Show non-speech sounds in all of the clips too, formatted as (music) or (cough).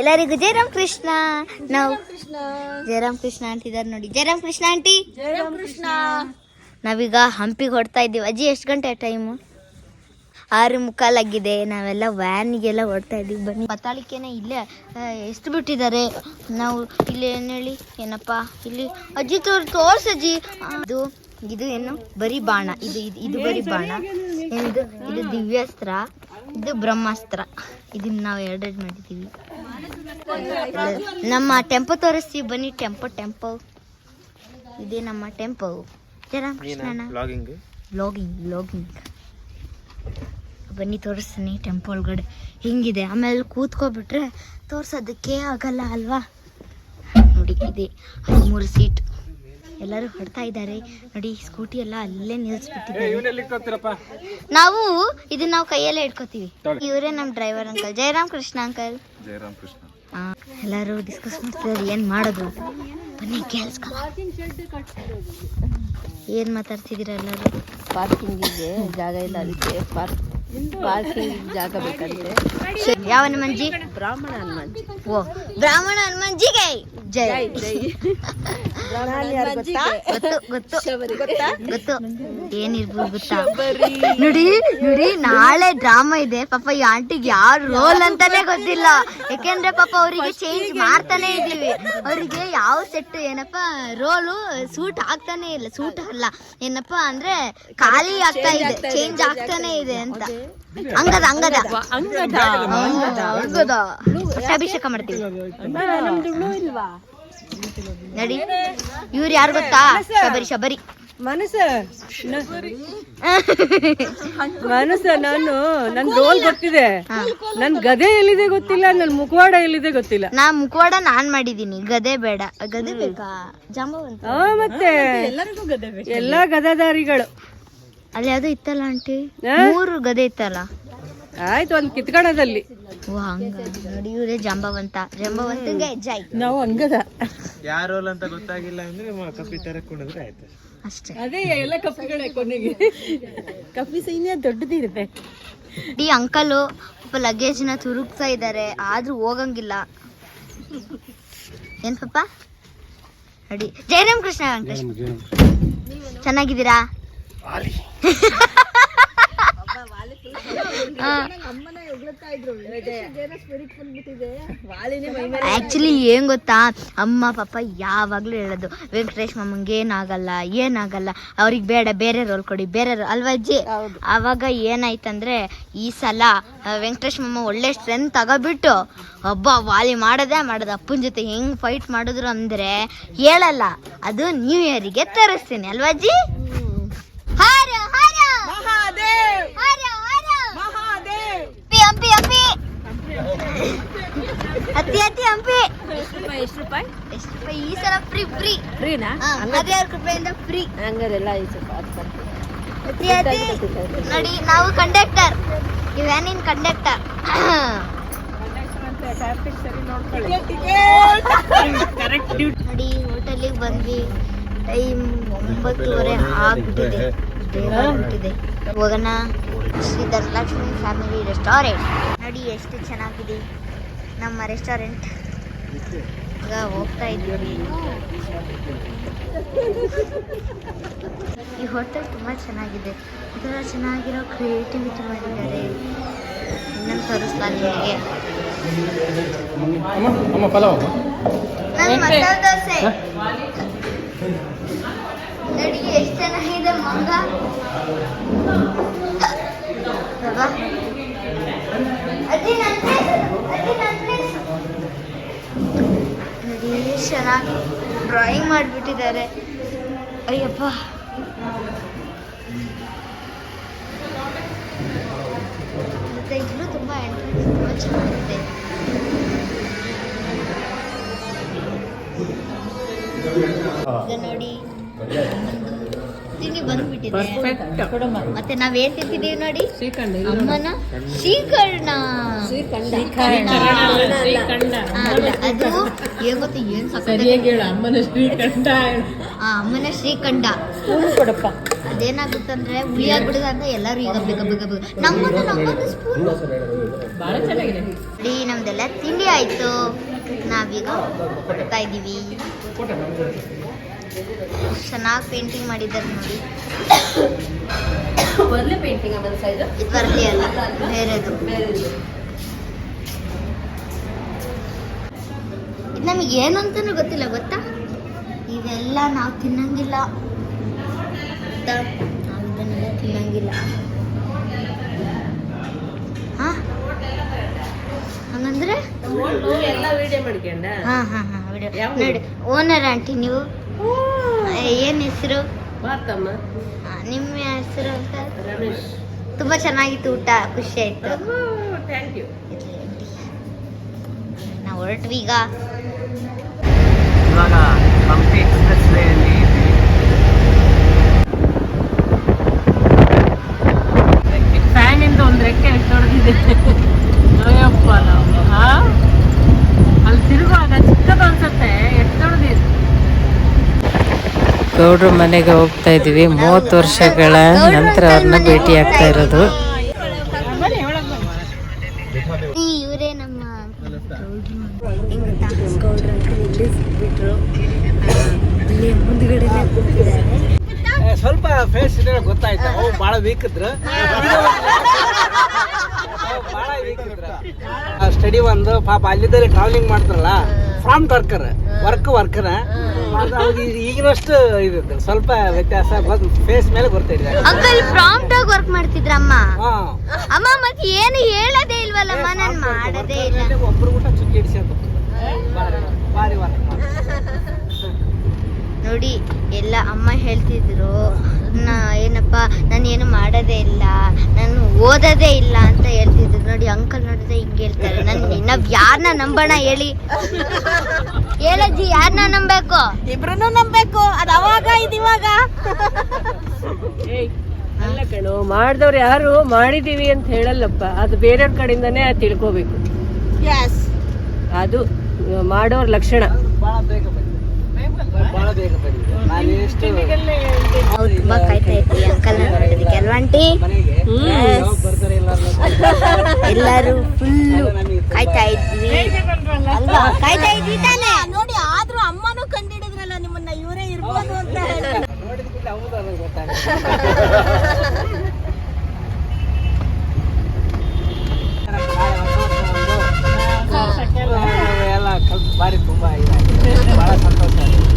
ಎಲ್ಲರಿಗೂ ಜಯರಾಮ್ ಕೃಷ್ಣ ನಾವು ಜಯರಾಮ್ ಕೃಷ್ಣ ಅಂತಿದ್ದಾರೆ ನೋಡಿ. ಜಯರಾಮ್ ಕೃಷ್ಣ ಆಂಟಿ. ಜಯರಾಮ್ ಕೃಷ್ಣ ನಾವೀಗ ಹಂಪಿಗೆ ಹೊಡ್ತಾ ಇದ್ದೀವಿ. ಅಜ್ಜಿ ಎಷ್ಟು ಗಂಟೆ ಟೈಮು? ಆರು ಮುಕ್ಕಾಲಾಗಿದೆ. ನಾವೆಲ್ಲ ವ್ಯಾನಿಗೆಲ್ಲ ಹೊಡ್ತಾ ಇದ್ದೀವಿ. ಬನ್ನಿ. ಪತ್ತಾಳಿಕೆನೆ ಇಲ್ಲೇ ಎಷ್ಟು ಬಿಟ್ಟಿದ್ದಾರೆ. ನಾವು ಇಲ್ಲಿ ಏನು ಹೇಳಿ? ಏನಪ್ಪ? ಇಲ್ಲಿ ಅಜ್ಜಿ ತೋರ್ ತೋರ್ಸಜ್ಜಿ ಇದು ಇದು ಏನು? ಬರಿ ಬಾಣ. ಇದು ಇದು ಇದು ಬರೀ ಬಾಣ. ಇದು ಇದು ದಿವ್ಯಾಸ್ತ್ರ. ಇದು ಬ್ರಹ್ಮಾಸ್ತ್ರ. ಇದನ್ನ ನಾವು ಎರಡೆರಡು ಮಾಡಿದ್ದೀವಿ. ನಮ್ಮ ಟೆಂಪೋ ತೋರಿಸ್ತೀವಿ. ಬನ್ನಿ ಟೆಂಪೋ ಟೆಂಪೋ. ಇದೇ ನಮ್ಮ tempo. Jayaram logging blogging vlogging ಬನ್ನಿ ತೋರಿಸ್ತೀನಿ ಟೆಂಪೋ ಒಳಗಡೆ. ಹಿಂಗಿದೆ. ಆಮೇಲೆ ಕೂತ್ಕೊಬಿಟ್ರೆ ತೋರ್ಸೋದಕ್ಕೆ ಆಗಲ್ಲ ಅಲ್ವಾ? ನೋಡಿ ಇದೆ. ಹದಿಮೂರು ಸೀಟ್. ಎಲ್ಲರೂ ಹೊಡ್ತಾ ಇದ್ದಾರೆ. ನೋಡಿ ಸ್ಕೂಟಿ ಎಲ್ಲ ಅಲ್ಲೇ ನಿಲ್ಸ್ಬಿಟ್ಟಿದ್ದಾರೆ. ನಾವು ಇದನ್ನ ನಾವು ಕೈಯಲ್ಲೇ ಇಟ್ಕೋತೀವಿ. ಇವರೇ ನಮ್ಮ driver uncle Jayaram Krishna uncle Jayaram Krishna. ಎಲ್ಲರೂ ಡಿಸ್ಕಸ್ ಮಾಡ್ತಿದ್ದಾರೆ ಏನು ಮಾಡೋದು. ಬನ್ನಿ ಏನ್ ಏನು ಮಾತಾಡ್ತಿದ್ದೀರಾ ಎಲ್ಲರೂ? ಪಾರ್ಕಿಂಗಿಗೆ ಜಾಗ ಇಲ್ಲ ಅದಕ್ಕೆ ಪಾರ್ಕ್ ಪಾರ್ಕಿಂಗ್ ಜಾಗ ಬೇಕಂತೆ. ಯಾವ ಹನುಮಂಜಿ ಬ್ರಾಹ್ಮಣ ಹನುಮಂಜಿ ಓ ಬ್ರಾಹ್ಮಣ ಹನುಮಂಜಿಗೆ ಜೈ. ಜೈ (laughs) ಗೊತ್ತು? ಗೊತ್ತು ಏನಿರ್ಬೋದು ಗೊತ್ತಾ? ನೋಡಿ ನೋಡಿ ನಾಳೆ ಡ್ರಾಮಾ ಇದೆ. ಪಾಪ ಈ ಆಂಟಿಗೆ ಯಾವ ರೋಲ್ ಅಂತಾನೆ ಗೊತ್ತಿಲ್ಲ. ಯಾಕೆಂದ್ರೆ ಪಾಪ ಅವರಿಗೆ ಚೇಂಜ್ ಮಾಡ್ತಾನೆ ಇದೀವಿ ಅವರಿಗೆ ಯಾವ ಸೆಟ್ ಏನಪ್ಪ ರೋಲು ಸೂಟ್ ಆಗ್ತಾನೆ ಇಲ್ಲ. ಸೂಟ್ ಅಲ್ಲ. ಏನಪ್ಪ ಅಂದ್ರೆ ಖಾಲಿ ಆಗ್ತಾ ಇದೆ. ಚೇಂಜ್ ಆಗ್ತಾನೆ ಇದೆ ಅಂತ. ಹಂಗದ ಹಂಗದ ಅಂಗದ. ಹಂಗದ ಅಭಿಷೇಕ ಮಾಡ್ತೀವಿ. ನಡಿ. ಇವ್ರು ಯಾರು ಗೊತ್ತಾ? ಶಬರಿ ಶಬರಿ. ಮನಸ್ಸ? ಮನಸ್ಸ ನಾನು? ನನ್ ರೋಲ್ ಗೊತ್ತಿದೆ. ನನ್ ಗದೆ ಎಲ್ಲಿದೆ ಗೊತ್ತಿಲ್ಲ ನನ್ ಮುಖವಾಡ ಎಲ್ಲಿದೆ ಗೊತ್ತಿಲ್ಲ. ನಾ ಮುಖವಾಡ ನಾನ್ ಮಾಡಿದೀನಿ ಗದೆ ಬೇಡ. ಗದೆ ಬೇಕಾ? ಜಾಂಬವಂತ ಮತ್ತೆ ಎಲ್ಲಾ ಗದಾದಾರಿಗಳು. ಅಲ್ಲಿ ಯಾವ್ದೋ ಇತ್ತಲ್ಲ ಆಂಟಿ? ಮೂರು ಗದೆ ಇತ್ತಲ್ಲ? ಆಯ್ತು ಒಂದ್ ಕಿತ್ಕಣದಲ್ಲಿ. ಓ ಹಂಗ ನೋಡಿ ಇವ್ರೆ ಜಾಂಬವಂತ. ಜಾಂಬವಂತಂಗೆ ಜೈ ನಾವು ಹಂಗದ. ಯಾರು ಅಂತ ಗೊತ್ತಾಗಿಲ್ಲ ಅಂದ್ರೆ ಕಪ್ಪಿ ತರ ಕುಣಿದ್ರೆ ಆಯ್ತು. ಅಷ್ಟೇ. ಅದೇ ಎಲ್ಲ ಕಪ್ಪಿಗಳೇ ಕೊನೆಗೆ. ಕಪ್ಪಿ ಸೈನ್ಯ ದೊಡ್ಡದಿರುತ್ತೆ ಡಿ ಅಂಕಲು ಪಾಪ ಲಗೇಜ್ನ ತುರುಕ್ತಾ ಇದ್ದಾರೆ ಆದ್ರೂ ಹೋಗಂಗಿಲ್ಲ. ಏನ್ ಪಾಪ? ಅಡಿ. ಜಯರಾಮ್ ಕೃಷ್ಣ ವೆಂಕಟೇಶ್. ಚೆನ್ನಾಗಿದ್ದೀರಾ? (laughs) ಆಕ್ಚುಲಿ ಏನ್ ಗೊತ್ತಾ? ಅಮ್ಮ ಪಾಪ ಯಾವಾಗ್ಲೂ ಹೇಳೋದು ವೆಂಕಟೇಶ್ ಮಮ್ಮಂಗೆ ಏನಾಗಲ್ಲ ಏನಾಗಲ್ಲ. ಅವ್ರಿಗೆ ಬೇಡ ಬೇರೆ ರೋಲ್ ಕೊಡಿ ಬೇರೆ ಅಲ್ವಾಜಿ ಅಲ್ವಾ ಅಜ್ಜಿ? ಆವಾಗ ಏನಾಯ್ತಂದ್ರೆ ಈ ಸಲ ವೆಂಕಟೇಶ್ ಮಮ್ಮ ಒಳ್ಳೆ ಸ್ಟ್ರೆಂತ್ ತಗೋಬಿಟ್ಟು ಒಬ್ಬ ವಾಲಿ ಮಾಡದೆ ಮಾಡದ. ಅಪ್ಪನ ಜೊತೆ ಹೆಂಗ್ ಫೈಟ್ ಮಾಡಿದ್ರು ಅಂದ್ರೆ ಹೇಳಲ್ಲ. ಅದು ನ್ಯೂ ಇಯರಿಗೆ ತರಿಸ್ತೀನಿ. ಅಲ್ವಾ ಅಜ್ಜಿ? ಹಾರ ಹಾರ. ಮಹಾದೇವ್! ಹಾರ. ಹಂಪಿ ಹಂಪಿ ಹಂಪಿ. ಅತಿ ಅತಿ ಹಂಪಿ. ಎಷ್ಟು ರೂಪಾಯಿ? ಎಷ್ಟು ರೂಪಾಯಿ ಎಷ್ಟು ರೂಪಾಯಿ ಈ ಸಲ ಫ್ರೀ ಫ್ರೀ ಫ್ರೀನಾ ಹದಿನಾರು ರೂಪಾಯಿಂದ ಫ್ರೀ ಹಂಗಾರೆಲ್ಲ ಐದು ರೂಪಾಯಿ ಅತಿ ಅತ್ತಿ ನೋಡಿ ನಾವು ಕಂಡಕ್ಟರ್ ಈ ವ್ಯಾನಿನ ಕಂಡಕ್ಟರ್ ನೋಡಿ ಹೋಟೆಲಿಗೆ ಬಂದ್ವಿ. ಟೈಮ್ ಒಂಬತ್ತುವರೆ ಆಗ್ಬಿಟ್ಟಿದೆ. ಬೇಗ ಆಗ್ಬಿಟ್ಟಿದೆ ಹೋಗೋಣ. Shri Dhanalakshmi family restaurant. ನೋಡಿ ಎಷ್ಟು ಚೆನ್ನಾಗಿದೆ. ನಮ್ಮ ರೆಸ್ಟೋರೆಂಟ್. ಈಗ ಹೋಗ್ತಾ ಇದ್ದೀವಿ. ಈ ಹೋಟೆಲ್ ತುಂಬ ಚೆನ್ನಾಗಿದೆ. ಇದರ ಚೆನ್ನಾಗಿರೋ ಕ್ರಿಯೇಟಿವಿಟಿ ಮಾಡಿದ್ದಾರೆ. ಇನ್ನೊಂದು ತೋರಿಸ್ತಾ ನಿಮಗೆ. ನನ್ನ ಮಸಾಲೆ ದೋಸೆ. ನೋಡಿ ಎಷ್ಟು ಚೆನ್ನಾಗಿದೆ ಮಂಗ. ನೋಡಿ ಚೆನ್ನಾಗಿ ಡ್ರಾಯಿಂಗ್ ಮಾಡಿಬಿಟ್ಟಿದ್ದಾರೆ. ಅಯ್ಯಪ್ಪ. ಮತ್ತೆ ಇಲ್ಲೂ ತುಂಬ ಎಂಟ್ರೆನ್ಸ್ ತುಂಬ ಚೆನ್ನಾಗಿದೆ. ನೋಡಿ. ತಿಂಡಿ ಬಂದ್ಬಿಟ್ಟಿದೆ. ಮತ್ತೆ ನಾವ್ ಏನ್ ತಿಂತಿದೀವಿ ನೋಡಿ? ಅಮ್ಮನ ಶ್ರೀಕರ್ಣ. ಅದು ಏನ್ ಗೊತ್ತಾ ಏನ್ ಅಮ್ಮನ ಶ್ರೀಕಂಡ ಅದೇನಾಗುತ್ತಂದ್ರೆ ಹುಳಿ ಆಗ್ಬಿಡುದ ಅಂತ ಎಲ್ಲರೂ ಈಗ ಬೇಗ ಬೇಗ ಬೇಗ. ನಮ್ಮದು ನಮ್ಮದು ಸ್ಪೂನ್. ನಮ್ದೆಲ್ಲ ತಿಂಡಿ ಆಯ್ತು. ನಾವೀಗ ಹೋಗ್ತಾ ಇದ್ದೀವಿ. ಚೆನ್ನಾಗಿ ಪೇಂಟಿಂಗ್ ಮಾಡಿದ್ದಾರೆ ನೋಡಿ. ಇದು ಬರ್ಲಿ ಅಲ್ಲ ಬೇರೆದು. ಇದು ನಮಗೆ ಏನು ಅಂತಲೂ ಗೊತ್ತಿಲ್ಲ ಗೊತ್ತಾ? ಇವೆಲ್ಲ ನಾವು ತಿನ್ನಂಗಿಲ್ಲ. ಇದನ್ನೆಲ್ಲ ತಿನ್ನಂಗಿಲ್ಲ. ಹಂಗಂದ್ರೆ? ಎಲ್ಲ ವಿಡಿಯೋ ಮಾಡ್ಕೊಂಡ ಹಾ ಹಾ ಹಾ ವಿಡಿಯೋ ನೋಡಿ. ಓನರ್ ಆಂಟಿ ನೀವು? ಏನ್ ಹೆಸರು? ನಿಮ್ಮ ಹೆಸರು ಅಂತ? ರಮೇಶ್. ತುಂಬಾ ಚೆನ್ನಾಗಿತ್ತು ಊಟ ಖುಷಿ ಆಯ್ತು. ನಾವು ಹೊರಟ್ವಿ ಈಗ. ಇವಾಗ ಹಂಪಿ ಎಕ್ಸ್ಪ್ರೆಸ್ ವೇ ಅಲ್ಲಿ ಇದ್ವಿ. ಫ್ಯಾನ್ ಇಂದ ಒಂದ್ ರೆಕ್ಕೆ ಹೊಡೆದಿದೆ ಅಯ್ಯಪ್ಪ ನಾವು ಆ? ಅಲ್ಲಿ ತಿರುಗುವಾಗ ಚಿಕ್ಕದು ಅನ್ಸುತ್ತೆ ಎಷ್ಟು ದೊಡ್ಡದಿದೆ ಗೌಡ್ರ ಮನೆಗೆ ಹೋಗ್ತಾ ಇದೀವಿ ಮೂವತ್ತು ವರ್ಷಗಳ ನಂತರ ಅವ್ರನ್ನ ಭೇಟಿ ಆಗ್ತಾ ಇರೋದು ಇವರೇ ನಮ್ಮ ಹೆಂಗ್ ಗೊತ್ತಾ? ಗೌಡ್ರು ಇಲ್ಲಿ ಸಿಕ್ಬಿಟ್ರು ಆ, ಇಲ್ಲಿ ಮುಂದ್ಗಡೆನೆ ಕೂತಿದ್ದಾರೆ ಸ್ವಲ್ಪ ಫೇಸ್ ಇದ್ರೆ ಗೊತ್ತಾಯ್ತು ಅವು ಭಾಳ ವೀಕ್ ಇದ್ರು (laughs) ಸ್ಟಡಿ ಒಂದು ಪಾಪ ಅಲ್ಲಿದ್ದಲ್ಲಿ ಟ್ರಾವೆಲಿಂಗ್ ಮಾಡ್ತಾರಲ್ಲ ಫ್ರಾಮ್ ವರ್ಕರ್ ವರ್ಕ್ ವರ್ಕರ್ ಈಗಿನಷ್ಟು ಇದು ಸ್ವಲ್ಪ ವ್ಯತ್ಯಾಸ ಫೇಸ್ ಮೇಲೆ ಬರ್ತಾ ಅಂಕಲ್ ಪ್ರಾಂಪ್ಟ್ ಆಗಿ ವರ್ಕ್ ಮಾಡ್ತಿದ್ರಮ್ಮ. ಅಮ್ಮ ಅಮ್ಮ ಮತ್ತೆ ಏನು ಹೇಳೋದೇ ಇಲ್ವಲ್ಲಮ್ಮ ನಾನು ಮಾಡದೇ ಇಲ್ಲ. ಒಬ್ರು ಊಟ ಚುಕ್ಕಿ ಭಾರಿ ವರ್ಕ್ ನೋಡಿ ಎಲ್ಲ ಅಮ್ಮ ಹೇಳ್ತಿದ್ರು. ನಾ ಏನಪ್ಪ ನಾನು ಏನು ಮಾಡೋದೇ ಇಲ್ಲ ನಾನು ಓದೋದೇ ಇಲ್ಲ ಅಂತ ಹೇಳ್ತಿದ್ರು. ನೋಡಿ ಅಂಕಲ್ ನೋಡಿದ್ರೆ ಹಿಂಗೆ ಹೇಳ್ತಾರೆ. ನಾನು ನಾವ್ ಯಾರನ್ನ ನಂಬೋಣ ಹೇಳಿ. ಹೇಳಜ್ಜಿ ಯಾರನ್ನ ನಂಬೇಕು ಇಬ್ರು ನಂಬೇಕು ಅದು ಅವಾಗ ಇದಿವಾಗ ಅಲ್ಲ ಕಣು ಮಾಡಿದವ್ರು ಯಾರು ಮಾಡಿದೀವಿ ಅಂತ ಹೇಳಲ್ಲಪ್ಪ. ಅದು ಬೇರೆಯವ್ರ ಕಡೆಯಿಂದನೇ ತಿಳ್ಕೋಬೇಕು. ಅದು ಮಾಡೋರ್ ಲಕ್ಷಣ. ತುಂಬಾ ಕಾಯ್ತಾ ಇದ್ವಿ ನೋಡೋದಕ್ಕೆ ಎಲ್ಲರೂ ಫುಲ್ಲು ಕಾಯ್ತಾ ಇದ್ವಿ. ಅಲ್ವಾ? ಕಾಯ್ತಾ ಇದ್ವಿ ತಾನೇ? ನೋಡಿ ಆದ್ರೂ ಅಮ್ಮನೂ ಕಂಡಿಡಿದ್ರಲ್ಲ ನಿಮ್ಮನ್ನ ಇವರೇ ಇರ್ಬೋದು ಅಂತ ಹೇಳಿ. વારે તુંબા આવ્યા બહಳ સંતોષ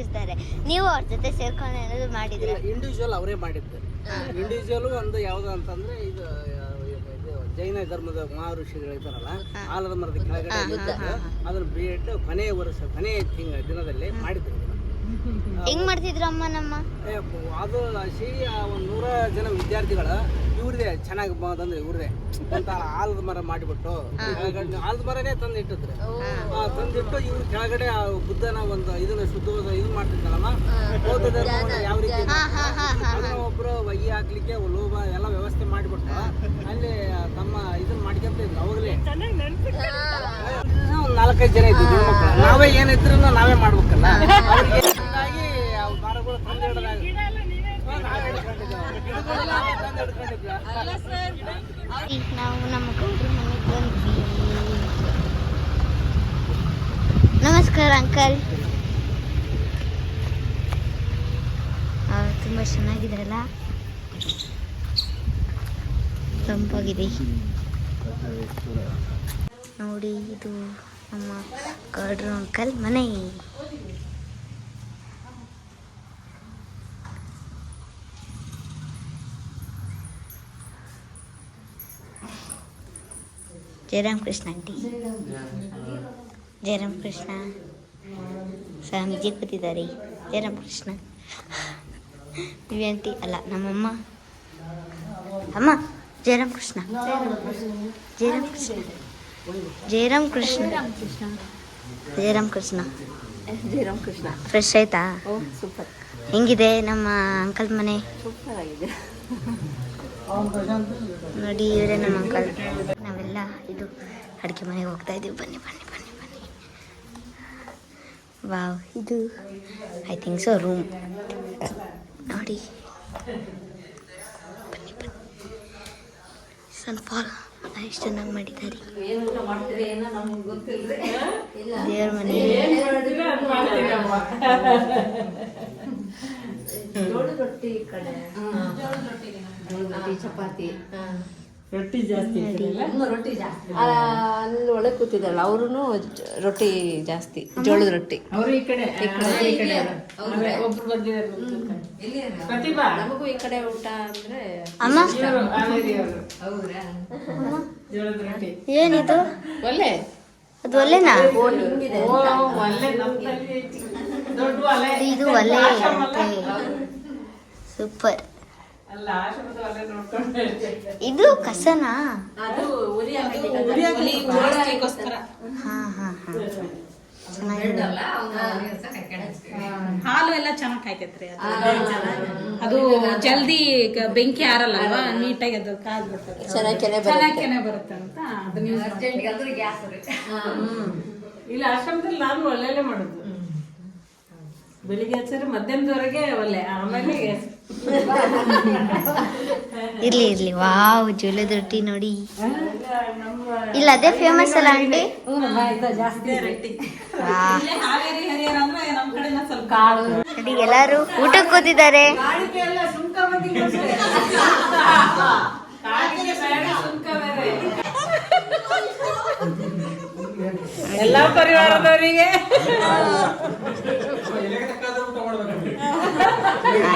ಅಂತ ಹೇಳ್ತಿರ್ತಾರೆ ನೀವು ಅವ್ರ ಜೊತೆ ಸೇರ್ಕೊಂಡು ಏನಾದ್ರು ಮಾಡಿದ್ರೆ? ಇಂಡಿವಿಜುವಲ್ ಅವರೇ ಮಾಡಿದ್ದು ಇಂಡಿವಿಜುವಲ್ ಒಂದು ಯಾವ್ದು ಅಂತಂದ್ರೆ ಇದು ಜೈನ ಧರ್ಮದ ಮಹರ್ಷಿಗಳು ಇದ್ದಾರಲ್ಲ ಆಲದ ಮರದ ಕೆಳಗಡೆ ಅದನ್ನ ಬಿಟ್ಟು ಕೊನೆಯ ವರ್ಷ ಕೊನೆಯ ತಿಂಗ ದಿನದಲ್ಲಿ ಮಾಡಿದ್ರು. ಹೆಂಗ್ ಮಾಡ್ತಿದ್ರು ಅಮ್ಮ ನಮ್ಮ? ಅದು ಒಂದು ನೂರ ಜನ ವಿದ್ಯಾರ್ಥಿಗಳು ಇವ್ರದೇ ಚೆನ್ನಾಗಿ ಬಂದ್ರೆ ಇವ್ರದೇ ಅಂತ ಆಲದ ಮರ ಮಾಡಿಬಿಟ್ಟು ಆಲದ ಮರನೇ ತಂದು ಇಟ್ಟಿದ್ರು ಆ, ತಂದಿಟ್ಟು ಇವ್ರ ಕೆಳಗಡೆ ಆ ಬುದ್ಧನ ಒಂದು ಇದನ್ನ ಶುದ್ಧವಾದ ಇದು ಮಾಡ್ತಿದ್ದಲ್ಲಮ್ಮ ಬೌದ್ಧ ಧರ್ಮವನ್ನು ಯಾವ ರೀತಿ ಒಬ್ರು ಒಯ್ಯಿ ಹಾಕ್ಲಿಕ್ಕೆ ಲೋಭ ಎಲ್ಲ ವ್ಯವಸ್ಥೆ ಮಾಡಿಬಿಟ್ಟು ಅಲ್ಲಿ ತಮ್ಮ ಇದನ್ನ ಮಾಡ್ಕೊಂತ ಇದ್ರು ಅವಾಗಲೇ ಒಂದು ನಾಲ್ಕೈದು ಜನ ಇದ್ದು. ನಾವೇ ಏನಿದ್ರು ನಾವೇ ಮಾಡ್ಬೇಕಲ್ಲ. ಅವ್ರಿಗೆ ಹೀಗಾಗಿ ಆ ಮರಗಳು ತಂದು ಹಿಡ್ದಾಗ ಹ್ಮ್, ನಾವೇ ಗಿಡಗಳೆಲ್ಲ ನಾವೇ ನಮ್ಮ ಗೌಡ್ರ ಮನೆಗೆ ಬಂದ್ವಿ. ನಮಸ್ಕಾರ, ಅಂಕಲ್. ತುಂಬ ಚೆನ್ನಾಗಿದ್ರಲ್ಲ ತಂಪಾಗಿದೆ. ನೋಡಿ, ಇದು ನಮ್ಮ ಗೌಡ್ರ ಅಂಕಲ್ ಮನೆ. ಜಯರಾಮ್ ಕೃಷ್ಣ ಆಂಟಿ ಜಯರಾಮ್ ಕೃಷ್ಣ ಸ್ವಾಮೀಜಿ ಕೂತಿದ್ದಾರೆ. ಜಯರಾಮ್ ಕೃಷ್ಣ ದಿವ್ಯ ಆಂಟಿ ಅಲ್ಲ ನಮ್ಮಮ್ಮ. ಅಮ್ಮ ಜಯರಾಮ್ ಕೃಷ್ಣ ಜಯರಾಮ್ ಕೃಷ್ಣ ಜಯರಾಮ್ ಕೃಷ್ಣ ಜಯರಾಮ್ ಕೃಷ್ಣ ಜಯರಾಮ್ ಕೃಷ್ಣ ಫ್ರೆಶ್ ಆಯ್ತಾ? ಸೂಪರ್ ಹೆಂಗಿದೆ ನಮ್ಮ ಅಂಕಲ್ ಮನೆ? ಸೂಪರ್ ಆಗಿದೆ. ನೋಡಿ ಇವರೇ ನಮ್ಮ ಅಂಕಲ್. ಇದು ಅಡುಗೆ ಮನೆಗೆ ಹೋಗ್ತಾ ಇದ್ದೀವಿ. ಬನ್ನಿ ಬನ್ನಿ ಬನ್ನಿ ಬನ್ನಿ. ವಾವ್ ಇದು ಐ ಥಿಂಕ್ ಸೊ ರೂಮ್ ನೋಡಿ. ಬನ್ನಿ ಬನ್ನಿ. ಸ್ವಲ್ಪ ಎಷ್ಟು ಚೆನ್ನಾಗಿ ಮಾಡಿದ್ದಾರೆ. ದೇವ್ರ ಮನೆ. ಚಪಾತಿ. ರೊಟ್ಟಿ ಜಾಸ್ತಿ ರೊಟ್ಟಿ ಜಾಸ್ತಿ. ಅಲ್ಲಿ ಒಳಗೆ ಕೂತಿದ್ದಲ್ಲ ಅವರು ರೊಟ್ಟಿ ಜಾಸ್ತಿ ಜೋಳದ ರೊಟ್ಟಿ. ಅವರು ಈ ಕಡೆ ಈ ಕಡೆ ಒಬ್ರು ಬಂದಿದ್ದಾರೆ ಪ್ರತಿಭಾ? ನಮಗೂ ಈ ಕಡೆ ಊಟ ಅಂದ್ರೆ ಅಮ್ಮ? ಜೋಳದ ರೊಟ್ಟಿ. ಏನಿದು? ಒಳ್ಳೆ ಅದು ಒಲೆನಾ? ಓ ಒಳ್ಳೆ ನಮ್ಮಲ್ಲಿ ದೊಡ್ಡ ಒಲೆ. ಇದು ಒಲೆ ಸೂಪರ್ ಅಲ್ಲ ಆಶ್ರಮದ ಒಲೆ ನೋಡ್ಕೊಂಡು ಇದು ಕಸನಾ? ಅದು ಉರಿ ಹಾಕ್ಲಿಕ್ಕೋಸ್ಕರ ಹಾ ಹಾ ಹಾ. ಚೆನ್ನಾಗಿದೆ ಹಾಲು ಎಲ್ಲ ಚೆನ್ನಾಗಿ ಕಾಯ್ತೈತ್ರಿ ಅದು. ಅದು ಜಲ್ದಿ ಬೆಂಕಿ ಅಲ್ವಾ ನೀಟಾಗಿ ಅದು ಕಾದ್ಬಿಡ್ತದೆ. ಚೆನ್ನಾಗಿ ಕೆನೆ ಬರುತ್ತೆ. ಅಂತ. ಇಲ್ಲಿ ಆಶ್ರಮದಲ್ಲಿ ನಾನು ಒಳ್ಳೆ ಮಾಡೋದು. ಬೆಳಿಗ್ಗೆ ಹಚ್ಚಾರೆ ಮಧ್ಯಾಹ್ನದವರೆಗೆ ಒಳ್ಳೆ ಆಮೇಲೆ (laughs) ಇರ್ಲಿ ಇರ್ಲಿ. ವಾವ್ ಜೋಳದ ರೊಟ್ಟಿ ನೋಡಿ. ಇಲ್ಲ ಅದೇ ಫೇಮಸ್ ಅಲ್ಲ ಆಂಟಿ? ನೋಡಿ ಎಲ್ಲಾರು ಊಟಕ್ಕೆ ಕೂತಿದ್ದಾರೆ. (laughs) (laughs) ಎಲ್ಲ ಪರಿವಾರದವರಿಗೆ?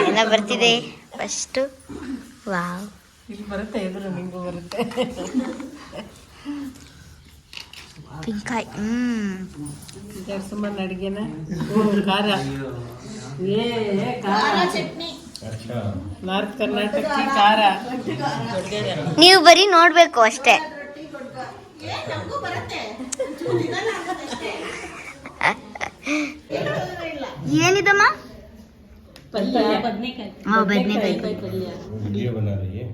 ಎಲ್ಲ ಬರ್ತಿದೆ. ಫಸ್ಟ್. ವಾವ್. ಇಲ್ಲಿ ಬರುತ್ತೆ ಎದುರು ನಿಂಗು ಬರುತ್ತೆ. ಪಿಂಕಾಯ್ ಹ್ಮ್. ಎರಡು ಸುಮ್ಮನೆ ಅಡುಗೆನ? ಖಾರ. ಏ ಖಾರ. ನಾರ್ತ್ ಕರ್ನಾಟಕ ಖಾರ. ನೀವು ಬರೀ ನೋಡ್ಬೇಕು ಅಷ್ಟೇ. ಏನಿದಮ್ಮ? ಬದ್ನೆಕಾಯಿ. ಹಾ ಬದನೆಕಾಯಿ.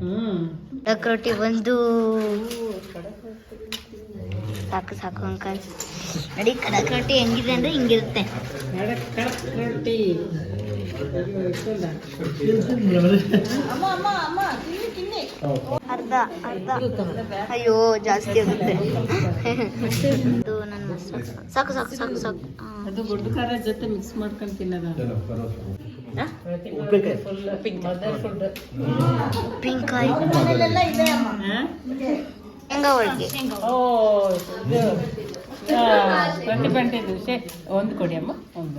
ಹ್ಮ್. ಕಡಕ್ ರೊಟ್ಟಿ ಒಂದು. ಸಾಕು ಸಾಕು ಅಂಕಲ್. ನೋಡಿ ಕಡಕ್ ರೊಟ್ಟಿ ಹೆಂಗಿದೆ ಅಂದ್ರೆ ಹಿಂಗಿರುತ್ತೆ. ಕಡಕ್ ಕಡಕ್ ರೊಟ್ಟಿ ಅರ್ಧ ಅರ್ಧ. ಅಯ್ಯೋ ಜಾಸ್ತಿ ಆಗುತ್ತೆ. ಇದು ನನ್ನ ಮಸ್ತ್ ಸಾಕು ಸಾಕು ಸಾಕು ಸಾಕು. ಅದು ಗುಡ್ಡು ಖಾರ ಜೊತೆ ಮಿಕ್ಸ್ ಮಾಡ್ಕೊಂಡು ತಿನ್ನೋದು. ಫುಡ್ ಪಿಂಕಾಯ್ ಹೆಂಗ ಹೋಳಿಗೆ? ಓ ಇದು ಆ, ಪ್ರತಿಭಂಟಿದು ಶೇ ಒಂದು ಕೊಡಿ ಅಮ್ಮ ಒಂದು.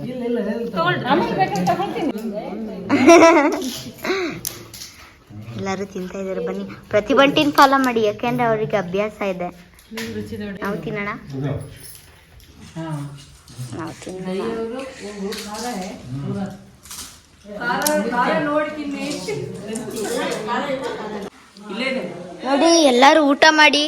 ಆಮೇಲೆ ಬೇಕಾದ್ರೆ ತಗೊಳ್ತೀನಿ. ಎಲ್ಲರೂ ತಿಂತಾ ಇದ್ದಾರೆ ಬನ್ನಿ. ಪ್ರತಿಭಂಟಿನ ಫಾಲೋ ಮಾಡಿ ಯಾಕೆಂದ್ರೆ ಅವರಿಗೆ ಅಭ್ಯಾಸ ಇದೆ. ನಾವು ತಿನ್ನೋಣ? ನಾವು ತಿನ್ನೋಣ. ನೋಡಿ ಎಲ್ಲರೂ ಊಟ ಮಾಡಿ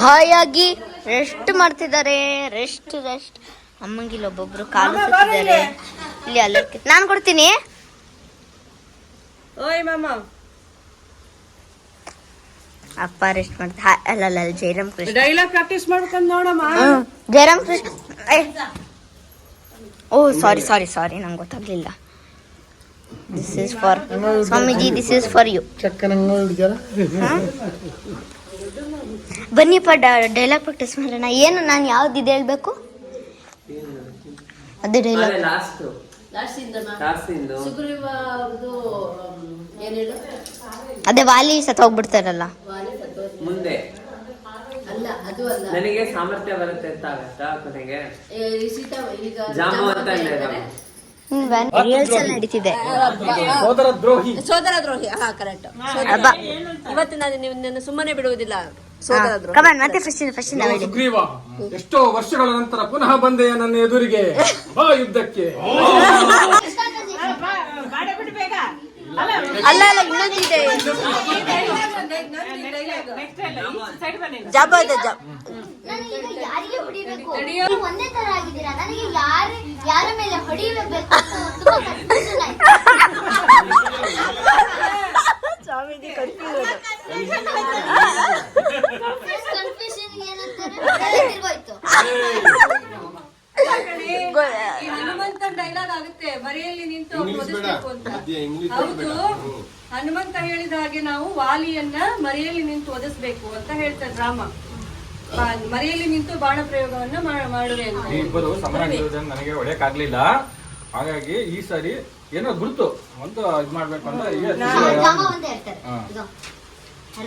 ಹಾಯಾಗಿ ರೆಸ್ಟ್ ಮಾಡ್ತಿದ್ದಾರೆ ರೆಸ್ಟ್ ರೆಸ್ಟ್. ಅಮ್ಮಂಗಿಲ್ಲ ಒಬ್ಬೊಬ್ರು ಕಾಲು ಸುತ್ತಿದ್ದಾರೆ. ಇಲ್ಲಿ. ಅಲ್ಲ ನಾನು ಕೊಡ್ತೀನಿ. ಓಯ್ ಮಾಮ. ಅಪ್ಪ ರೆಸ್ಟ್ ಮಾಡ್ತಾ ಅಲ್ಲ ಅಲ್ಲ ಅಲ್ಲಿ ಜಯರಾಮ್ ಕೃಷ್ಣ. ಡೈಲಾಗ್ ಪ್ರಾಕ್ಟೀಸ್ ಮಾಡ್ಕೊಂಡು ನೋಡಮ್ಮ. ಜೈರಾಮ್ ಕೃಷ್ಣ. ಓ ಸಾರಿ ಸಾರಿ ಸಾರಿ ನಂಗೆ ಗೊತ್ತಾಗ್ಲಿಲ್ಲ. This is for Swamiji this is for you ಬನ್ನಿಪ್ಪ dialogue practice ಮಾಡೋಣ. ಏನು ನಾನು ಯಾವ್ದು ಇದು ಹೇಳ್ಬೇಕು? ಅದೇ ಡೈಲಾಗ್ ಲಾಸ್ಟ್ ಅದೇ ವಾಲಿ ಸತ್ ಹೋಗ್ಬಿಡ್ತಾರಲ್ಲ. ಮುಂದೆ. ಅಲ್ಲ ಅದು ಅಲ್ಲ. ನನಗೆ ಸಾಮರ್ಥ್ಯ ಬರುತ್ತೆ ಅಂತ ಆಗತ್ತಾ ಕೊನೆಗೆ? ಜಾಮು ಅಂತ. ರಿಯಲ್ಸ್ ಅಲ್ಲಿ ನಡೀತಿದೆ. ಸೋದರ ದ್ರೋಹಿ. ಸೋದರ ದ್ರೋಹಿ. ಹಾ ಕರೆಕ್ಟ್ ಇವತ್ತು ನಾನು ನಿಮ್ಮನ್ನು ಸುಮ್ಮನೆ ಬಿಡುವುದಿಲ್ಲ. ಕಮಾನ್ ಮತ್ತೆ ಫಸ್ಟ್ ಫಸ್ಟ್ ಓ ಸುಗ್ರೀವ. ಎಷ್ಟೋ ವರ್ಷಗಳ ನಂತರ ಪುನಃ ಬಂದೆಯ ನನ್ನ ಎದುರಿಗೆ. ಬಾ ಯುದ್ಧಕ್ಕೆ. ಅಲ್ಲ ಅಲ್ಲ ಇನ್ನೊಂದಿದೆ ಜಬ ಇದೆ ಜಬ. ಹೊಡಿಬೇಕು? ಒಂದೇ ತರ ಆಗಿದ್ದೀರಾ? ನನಗೆ ಯಾರ ಯಾರ ಮೇಲೆ ಹೊಡಿಬೇಕು ಅಂತ ತುಂಬಾ confusion ಆಯ್ತು. ಸ್ವಾಮೀಜಿ ಕನ್ಫ್ಯೂಸ್ Confusion ಏನಂತಾರೆ? ತಲೆ ತಿರ್ಗೋಯ್ತು. ಹನುಮಂತ ಡೈಲಾಗ್ ಆಗುತ್ತೆ. ಮರೆಯಲ್ಲಿ ನಿಂತು ಅವ್ನು ಅಂತ. ಹೌದು. ಹನುಮಂತ ಹೇಳಿದ ಹಾಗೆ ನಾವು ವಾಲಿಯನ್ನ ಮರೆಯಲ್ಲಿ ನಿಂತು ಒದಿಸ್ಬೇಕು ಅಂತ ಹೇಳ್ತಾರೆ ರಾಮ. ಮರೆಯಲ್ಲಿ ನಿಂತು ಬಾಣ ಪ್ರಯೋಗವನ್ನ ಮಾಡುವೆ ಅಂತ. ಈ ಇಬ್ಬರು ಸಮರಾಗಿರೋದನ್ನ ನನಗೆ ಹೊಡೆಯಕ್ಕಾಗ್ಲಿಲ್ಲ ಹಾಗಾಗಿ ಈ ಸಾರಿ ಏನೋ ಗುರುತು ಒಂದು ಇದು ಮಾಡ್ಬೇಕು ಅಂತ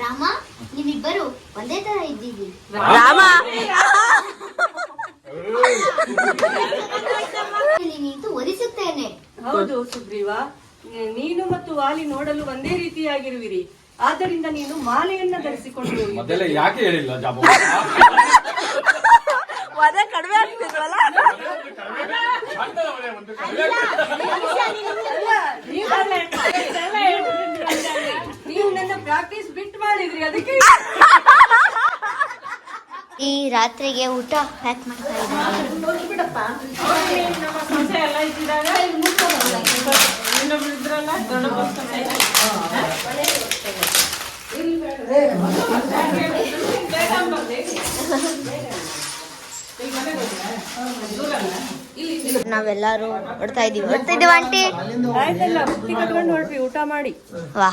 ರಾಮ ನಿಮ್ಮಿಬ್ಬರು ನೀವಿಬ್ಬರು ಒಂದೇ ತರ ಇದ್ದೀವಿ. ರಾಮ? ನಿಂತು ಒಲಿಸುತ್ತೇನೆ ಹೌದು ಸುಗ್ರೀವ. ನೀನು ಮತ್ತು ವಾಲಿ ನೋಡಲು ಒಂದೇ ರೀತಿಯಾಗಿರುವಿರಿ. ಆದ್ದರಿಂದ ನೀನು ಮಾಲೆಯನ್ನ ಧರಿಸಿಕೊಂಡು ಮೊದಲೇ ಯಾಕೆ ಹೇಳಿಲ್ಲ ಜಾಬ? ಕಡಿಮೆ ಆಗ್ತಿದ್ವಲ್ಲ? ನೀವು ಪ್ರಾಕ್ಟೀಸ್ ಬಿಟ್ಟು ಮಾಡಿದ್ರಿ ಅದಕ್ಕೆ ಈ ರಾತ್ರಿಗೆ ಊಟ ಪ್ಯಾಕ್ ಮಾಡ್ತಾ ನಾವೆಲ್ಲಾರು. ನಾವೆಲ್ಲರೂ ಹೊಡ್ತಾ ಇದೀವಿ. ಹೊಡ್ತಾ ಇದೀವಿ ಆಂಟಿ. ಊಟ ಮಾಡಿ. ವಾ.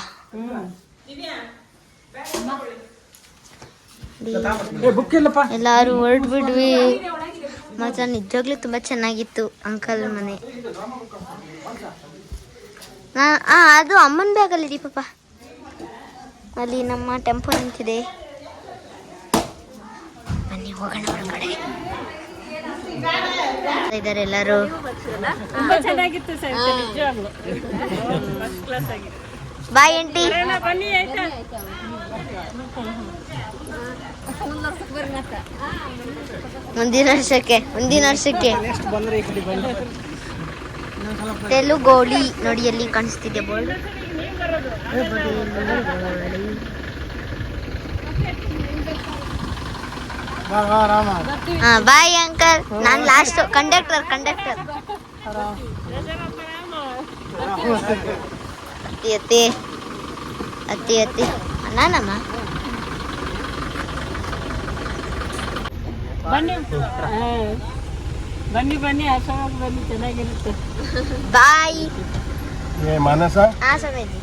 ಬುಕ್ ಹೊರಟು ಬಿಡ್ವಿ ಹೊರಡ್ಬಿಡ್ವಿ ಮಾತ್ರ ನಿಜವಾಗ್ಲೂ ತುಂಬಾ ಚೆನ್ನಾಗಿತ್ತು ಅಂಕಲ್ ಮನೆ. ನಾ- ಆ ಅದು ಅಮ್ಮನ ಇದೆ ಪಾಪ ಅಲ್ಲಿ ನಮ್ಮ ಟೆಂಪೋ ನಿಂತಿದೆ. ಬನ್ನಿ ಹೋಗೋಣ ಒಳಗಡೆ ಇದ್ದಾರೆ ಎಲ್ಲರೂ. ತುಂಬಾ ಚೆನ್ನಾಗಿತ್ತು ಬಾಯ್ ಆಂಟಿ. ಮುಂದಿನ ವರ್ಷಕ್ಕೆ ಮುಂದಿನ ವರ್ಷಕ್ಕೆ. ತೆಲುಗೋಳಿ ನೋಡಿ ಎಲ್ಲಿ ಕಾಣಿಸ್ತಿದೆ ಬೋರ್ಡ್. ಹಾ ಬಾಯ್ ಅಂಕಲ್. ನಾನ್ ಲಾಸ್ಟ್ ಕಂಡಕ್ಟರ್ ಕಂಡಕ್ಟರ್ ಅತ್ತಿ ಅತ್ತಿ ಅತ್ತಿ ಅತ್ತಿ ನಾನಮ್ಮ ಬನ್ನಿ ಹಾ. ಬನ್ನಿ ಬನ್ನಿ ಆಶ್ರಮಕ್ಕೆ ಬನ್ನಿ ಚೆನ್ನಾಗಿರುತ್ತೆ ಬಾಯ್ ಮಾನಸ ಹಾ ಸಮೇತಿ